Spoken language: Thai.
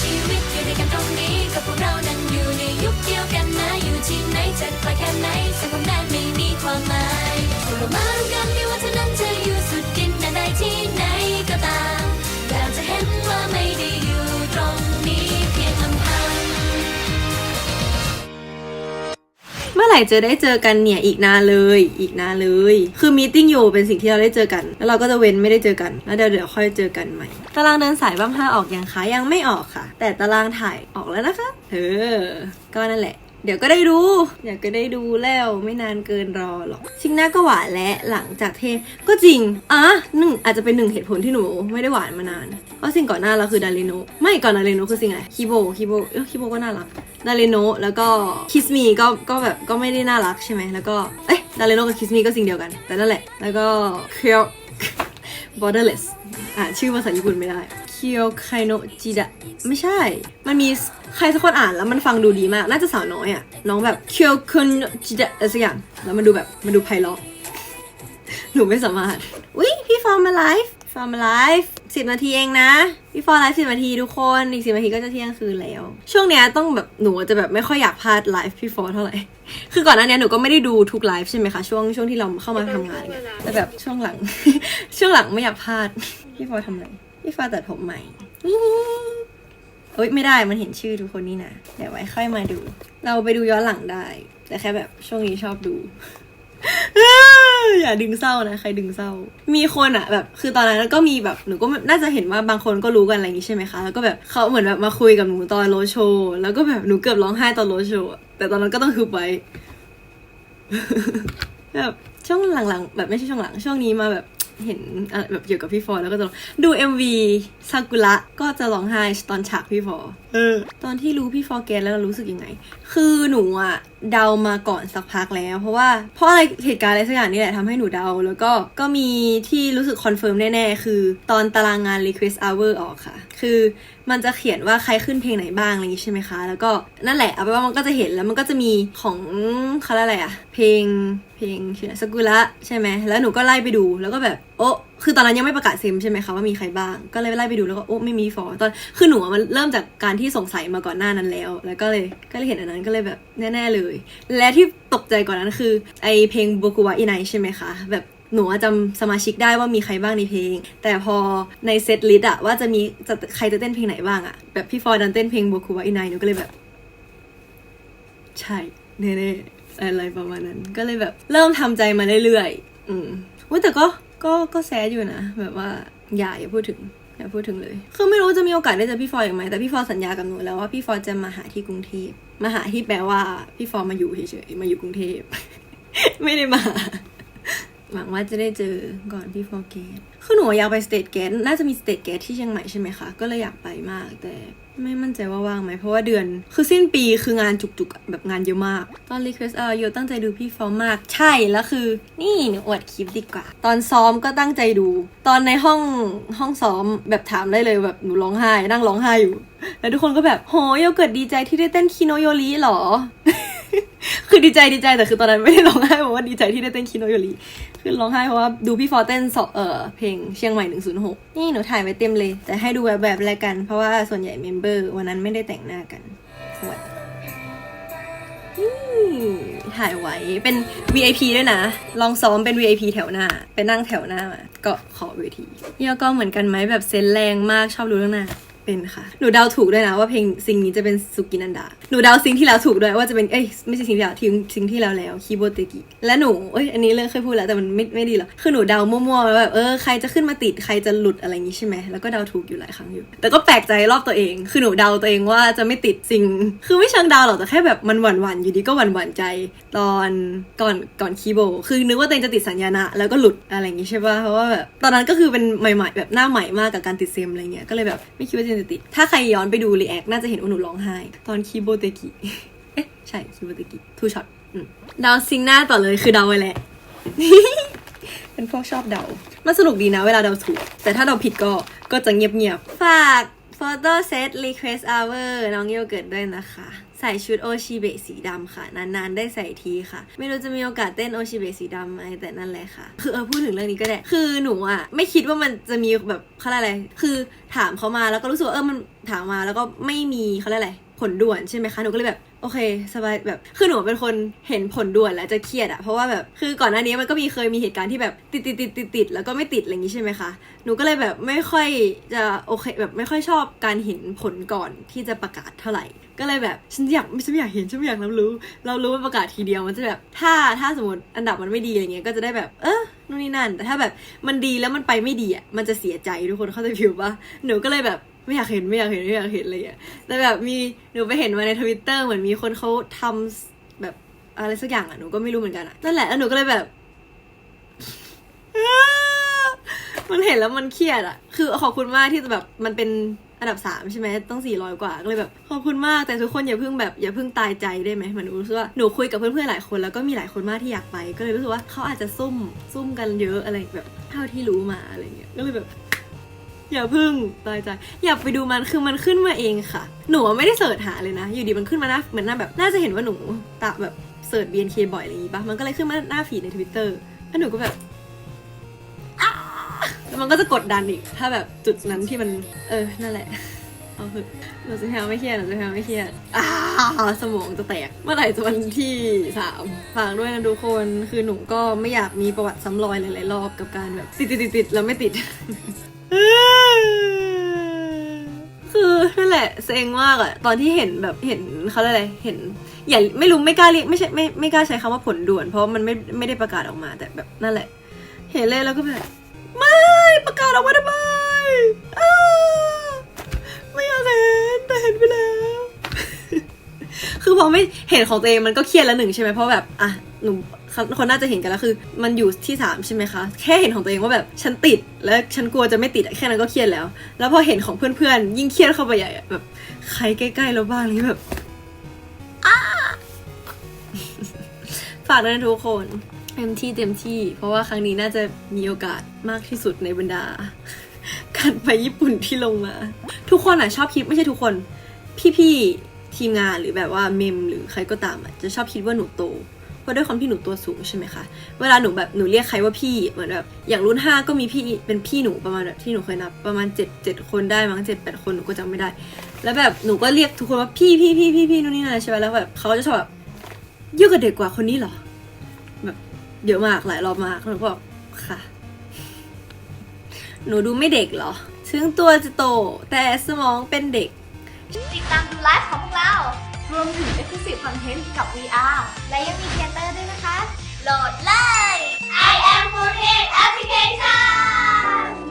ชีวิตอยู่ด้วยกันตรงนี้ก็พวกเรานั้นอยู่ในยุคเดียวกันนะอยู่ที่ไหนจะไกลแค่ไหนสังคมพัน ร่จะได้เจอกันเนี่ยอีกนานเลย อีกนานเลย คือมีติ้งอยู่เป็นสิ่งที่เราได้เจอกัน แล้วเราก็จะเว้นไม่ได้เจอกัน แล้วเดี๋ยวเดี๋ยวค่อยเจอกันใหม่ ตารางเดินสายบ้างห้าออกยังคะยังไม่ออกค่ะ แต่ตารางถ่ายออกแล้วนะคะ เออ ก็นั่นแหละ เดี๋ยวก็ได้ดูเดี๋ยวก็ได้ดูแล้วไม่นานเกินรอหรอก ชิงหน้าก็หวานและหลังจากเทก็จริงอะหนึ่งอาจจะเป็นหนึ่งเหตุผลที่หนูไม่ได้หวานมานานเพราะสิ่งก่อนหน้าเราคือดาริโนไม่ก่อนดาริโนคือสิ่งอะไรคิโบคิโบเออคิโบก็น่ารักดาเลโนแล้วก็คิสมีก็ก็แบบก็ไม่ได้น่ารักใช่ไหมแล้วก็เอ๊ะดาเลโนกับคิสมีก็สิ่งเดียวกัน แต่นั่นแหละ แล้วก็เคียว borderless อ่าชื่อภาษาญี่ปุ่นไม่ได้ คียวไคโนจิดะไม่ใช่ มันมีใครสักคนอ่านแล้วมันฟังดูดีมาก น่าจะสาวน้อยอะ น้องแบบเคียวคุนจิดะอะไรสักอย่าง แล้วมันดูแบบมันดูไพเราะหนูไม่สามารถอุ๊ยพี่ฟอร์มมาไลฟ์ฟอร์มมาไลฟ์สิบนาทีเองนะ พี่ฟอร์มไลฟ์สิบนาทีทุกคน อีกสิบนาทีก็จะเที่ยงคืนแล้ว ช่วงเนี้ยต้องแบบหนูจะแบบไม่ค่อยอยากพลาดไลฟ์พี่ฟอร์เท่าไหร่ คือก่อนหน้านี้หนูก็ไม่ได้ดูทุกไลฟ์ใช่ไหมคะ ช่วงช่วงที่เราเข้ามาทำงานเนี่ยแต่แบบช่วงหลัง ช่วงหลังไม่อยากพลาด พี่ฟอร์ทำอะไร พี่ฟอร์ตัดผมใหม่เอ้ยไม่ได้มันเห็นชื่อทุกคนนี่นะเดี๋ยวไว้ค่อยมาดู เราไปดูย้อนหลังได้ แต่แค่แบบช่วงนี้ชอบดูอย่าดึงเศร้านะ ใครดึงเศร้า มีคนอะแบบ คือตอนนั้นก็มีแบบหนูก็น่าจะเห็นว่าบางคนก็รู้กันอะไรอย่างงี้ใช่ไหมคะ แล้วก็แบบเขาเหมือนแบบมาคุยกับหนูตอนโรโชแล้วก็แบบหนูเกือบร้องไห้ตอนโรโชแต่ตอนนั้นก็ต้องฮึบไว้แบบช่วงหลังๆ แบบไม่ใช่ช่วงหลัง ช่วงนี้มาแบบ เห็นอะไรแบบเกี่ยวกับพี่ฟอร์แล้วก็จะดู MV ซากุระก็จะร้องไห้ตอนฉากพี่ฟอร์เออ ตอนที่รู้พี่ฟอร์แกนแล้วรู้สึกยังไง คือหนูอะเดามาก่อนสักพักแล้ว เพราะว่าเพราะอะไรเหตุการณ์อะไรสักอย่างนี่แหละทำให้หนูเดา แล้วก็ก็มีที่รู้สึกคอนเฟิร์มแน่ๆ คือตอนตารางงาน request hour ออกค่ะ คือมันจะเขียนว่าใครขึ้นเพลงไหนบ้างอะไรอย่างงี้ใช่ไหมคะ แล้วก็นั่นแหละเอาไปว่ามันก็จะเห็นแล้วมันก็จะมีของเขาเรียกอะไรอะเพลงเพลงชื่อสกุระใช่ไหมแล้วหนูก็ไล่ไปดูแล้วก็แบบโอ้คือตอนนั้นยังไม่ประกาศเซมใช่ไหมคะว่ามีใครบ้าง ก็เลยไล่ไปดูแล้วก็โอ้ไม่มีฟอร์ตอนคือหนูมันเริ่มจากการที่สงสัยมาก่อนหน้านั้นแล้ว แล้วก็เลยก็เลยเห็นอันนั้นก็เลยแบบแน่ๆเลย และที่ตกใจกว่านั้นคือไอเพลงโบกุวะอินไนใช่ไหมคะแบบหนูอะจำสมาชิกได้ว่ามีใครบ้างในเพลง แต่พอในเซตลิสต์อะว่าจะมีจะใครจะเต้นเพลงไหนบ้างอะแบบพี่ฟอร์ดันเต้นเพลงโบกุวะอินไนหนูก็เลยแบบ ใช่แน่ๆอะไรประมาณนั้น ก็เลยแบบเริ่มทำใจมาเรื่อยๆอืมแต่ก็ ก็ก็แซดอยู่นะ แบบว่าอย่าอย่าพูดถึงอย่าพูดถึงเลย คือไม่รู้จะมีโอกาสได้เจอพี่ฟอร์อีกไหมแต่พี่ฟอยสัญญากับหนูแล้วว่าพี่ฟอยจะมาหาที่กรุงเทพมาหาที่แปลว่าพี่ฟอยมาอยู่เฉยๆมาอยู่กรุงเทพไม่ได้มา หวังว่าจะได้เจอก่อนพี่ฟอร์เกตคือหนูอยากไปสเตทเกตน่าจะมีสเตทเกตที่เชียงใหม่ใช่ไหมคะ ก็เลยอยากไปมากแต่ไม่มั่นใจว่าว่างไหม เพราะว่าเดือน คือสิ้นปีคืองานจุกๆ แบบงานเยอะมาก ตอนรีเควสเออโยตั้งใจดูพี่ฟอมาก ใช่ แล้วคือ นี่หนูอวดคลิปดีกว่า ตอนซ้อมก็ตั้งใจดู ตอนในห้องห้องซ้อมแบบถามได้เลยแบบหนูร้องไห้ นั่งร้องไห้อยู่ แล้วทุกคนก็แบบโหโยเกิดดีใจที่ได้เต้นคิโนโยริหรอ คือดีใจดีใจแต่คือตอนนั้นไม่ได้ร้องไห้เพราะว่าดีใจที่ได้เต้นคิโนโยริคือร้องไห้เพราะว่าดูพี่ฟอเต้นสอเออเพลงเชียงใหม่ 106 นี่หนูถ่ายไว้เต็มเลย แต่ให้ดูแบบแบบแล้วกัน เพราะว่าส่วนใหญ่เมมเบอร์วันนั้นไม่ได้แต่งหน้ากันสวัสดีนี่ถ่ายไว้ เป็น VIP ด้วยนะ ลองซ้อมเป็น VIP แถวหน้า ไปนั่งแถวหน้ามาก็ขอเวทีเยี่ยก็เหมือนกันไหมแบบเซนแรงมากชอบดูเรื่องหน้า เป็นค่ะ หนูเดาถูกด้วยนะว่าเพลงซิงนี้จะเป็นสุกินันดา หนูเดาซิงที่แล้วถูกด้วยว่าจะเป็นเอ้ยไม่ใช่ซิงที่แล้วทีมซิงที่แล้วแล้วคีโบเตกิ และหนูเอ้ยอันนี้เรื่องเคยพูดแล้วแต่มันไม่ไม่ดีหรอกคือหนูเดามั่วๆแล้วแบบเออใครจะขึ้นมาติดใครจะหลุดอะไรอย่างงี้ใช่ไหมแล้วก็เดาถูกอยู่หลายครั้งอยู่ แต่ก็แปลกใจรอบตัวเอง คือหนูเดาตัวเองว่าจะไม่ติดซิง คือไม่เชิงเดาหรอกแต่แค่แบบมันหวั่นๆอยู่ดีก็หวั่นๆใจตอนก่อนก่อนคีโบ คือนึกว่าตัวเองจะติดสัญญาณะแล้วก็หลุดอะไรอย่างงี้ใช่ป่ะเพราะว่าแบบตอนนั้นก็คือเป็นใหม่ๆแบบหน้าใหม่มากกับการติดเซมอะไรเงี้ยก็เลยแบบไม่คิดว่าจะติ ถ้าใครย้อนไปดูรีแอคน่าจะเห็นว่าหนูร้องไห้ ตอนคีโบเตกิ เอ๊ะ ใช่คีโบเตกิทูช็อตเดาซิงหน้าต่อเลยคือเดาไปแหละเป็นพวกชอบเดา มันสนุกดีนะเวลาเดาถูก แต่ถ้าเดาผิดก็ ก็จะเงียบเงียบฝาก Photo Set Request Hour น้องโยเกิร์ตด้วยนะคะ ส่ชุดโอชิเบะสีดำค่ะ นานๆ ได้ใส่ทีค่ะ ไม่รู้จะมีโอกาสเต้นโอชิเบะสีดำไหมแต่นั่นแหละค่ะ คือเออพูดถึงเรื่องนี้ก็ได้ คือหนูอะ ไม่คิดว่ามันจะมีแบบเขาเรียกอะไร คือถามเขามาแล้วก็รู้สึกว่าเออมันถามมาแล้วก็ไม่มีเขาเรียกอะไรผลด่วนใช่ไหมคะหนูก็เลยแบบ โอเค สบายแบบคือหนูเป็นคนเห็นผลด่วนแล้วจะเครียดอะเพราะว่าแบบคือก่อนหน้านี้มันก็มีเคยมีเหตุการณ์ที่แบบติดติดติดติดติดแล้วก็ไม่ติดอะไรอย่างนี้ใช่ไหมคะหนูก็เลยแบบไม่ค่อยจะโอเคแบบไม่ค่อยชอบการเห็นผลก่อนที่จะประกาศเท่าไหร่ก็เลยแบบฉันอยากฉันไม่อยากเห็นฉันไม่อยากรับรู้ เรารู้ว่าประกาศทีเดียวมันจะแบบถ้าถ้าสมมติอันดับมันไม่ดีอะไรเงี้ยก็จะได้แบบเออนู่นนี่นั่น แต่ถ้าแบบมันดีแล้วมันไปไม่ดีอะมันจะเสียใจทุกคนเข้าใจผิวปะหนูก็เลยแบบ ไม่อยากเห็นไม่อยากเห็นไม่อยากเห็นอะไรอย่างเงี้ยแต่แบบมีหนูไปเห็นมาในทวิตเตอร์เหมือนมีคนเขาทำแบบอะไรสักอย่างอะหนูก็ไม่รู้เหมือนกันอะนั่นแหละแล้วหนูก็เลยแบบมันเห็นแล้วมันเครียดอะ คือขอบคุณมากที่แบบมันเป็นอันดับสามใช่ไหมต้องสี่ร้อยกว่าก็เลยแบบขอบคุณมากแต่ทุกคนอย่าเพิ่งแบบอย่าเพิ่งตายใจได้ไหมเหมือนหนูรู้สึกว่าหนูคุยกับเพื่อนๆหลายคนแล้วก็มีหลายคนมากที่อยากไป ก็เลยรู้สึกว่าเขาอาจจะซุ่มซุ่มกันเยอะอะไรแบบเท่าที่รู้มาอะไรเงี้ยก็เลยแบบ อย่าพึ่งตายใจอย่าไปดูมันคือมันขึ้นมาเองค่ะ หนูไม่ได้เสิร์ชหาเลยนะ อยู่ดีมันขึ้นมาหน้าเหมือนหน้าแบบน่าจะเห็นว่าหนูตาแบบเสิร์ช BNK บ่อยอะไรอย่างงี้ปะมันก็เลยขึ้นมาหน้าฟีดในทวิตเตอร์แล้วหนูก็แบบแล้วมันก็จะกดดันอีก ถ้าแบบจุดนั้นที่มัน เออ นั่นแหละ เอาเถอะหนูจะแพลไม่เครียดหนูจะแพลไม่เครียดอ้าสมองจะแตก เมื่อไหร่จะวันที่สามฝากด้วยนะทุกคน คือหนูก็ไม่อยากมีประวัติซ้ำรอยหลายๆรอบกับการแบบติดติดติดติดแล้วไม่ติด ละเซ็งมากอะตอนที่เห็นแบบเห็นเขาอะไรเห็น อย่าไม่รู้ไม่กล้าเรียกไม่ใช่ไม่ไม่กล้าใช้คำว่าผลด่วน เพราะมันไม่ไม่ได้ประกาศออกมาแต่แบบนั่นแหละ เห็นเลยแล้วก็แบบไม่ประกาศออกมาทำไมไม่อยากเห็นแต่เห็นไปแล้ว คือพอไม่เห็นของตัวเองมันก็เครียดแล้วหนึ่งใช่ไหมเพราะแบบอะหนู คนน่าจะเห็นกันแล้วคือ มันอยู่ที่สามใช่ไหมคะ แค่เห็นของตัวเองว่าแบบฉันติด แล้วฉันกลัวจะไม่ติดแค่นั้นก็เครียดแล้ว แล้วพอเห็นของเพื่อนๆ ยิ่งเครียดเข้าไปใหญ่แบบใครใกล้ๆเราบ้างเลยแบบฝากด้วยนทุกคนเต็มที่เต็มที่ เพราะว่าครั้งนี้น่าจะมีโอกาสมากที่สุดในบรรดา การไปญี่ปุ่นที่ลงมา ทุกคนอะชอบคิดไม่ใช่ทุกคน พี่ๆทีมงานหรือแบบว่าเมมหรือใครก็ตามอะจะชอบคิดว่าหนูโต เพราะด้วยความที่หนูตัวสูงใช่ไหมคะ เวลาหนูแบบหนูเรียกใครว่าพี่เหมือนแบบอย่างรุ่นห้าก็มีพี่เป็นพี่หนูประมาณแบบที่หนูเคยนับประมาณเจ็ดเจ็ดคนได้มั้งเจ็ดแปดคนหนูก็จำไม่ได้ แล้วแบบหนูก็เรียกทุกคนว่าพี่พี่พี่พี่พี่นู่นนี่นั่นใช่ไหมแล้วแบบเขาจะชอบแบบยุ่งกับเด็กกว่าคนนี้เหรอ แบบเยอะมากหลายรอบมากหนูก็บอกค่ะ หนูดูไม่เด็กเหรอ ถึงตัวจะโตแต่สมองเป็นเด็ก ติดตามดูไลฟ์ของพวกเรา รวมถึง Exclusive Content กับ VR และยังมีเทเตอร์ด้วยนะคะ โหลดเลย I am 4 Application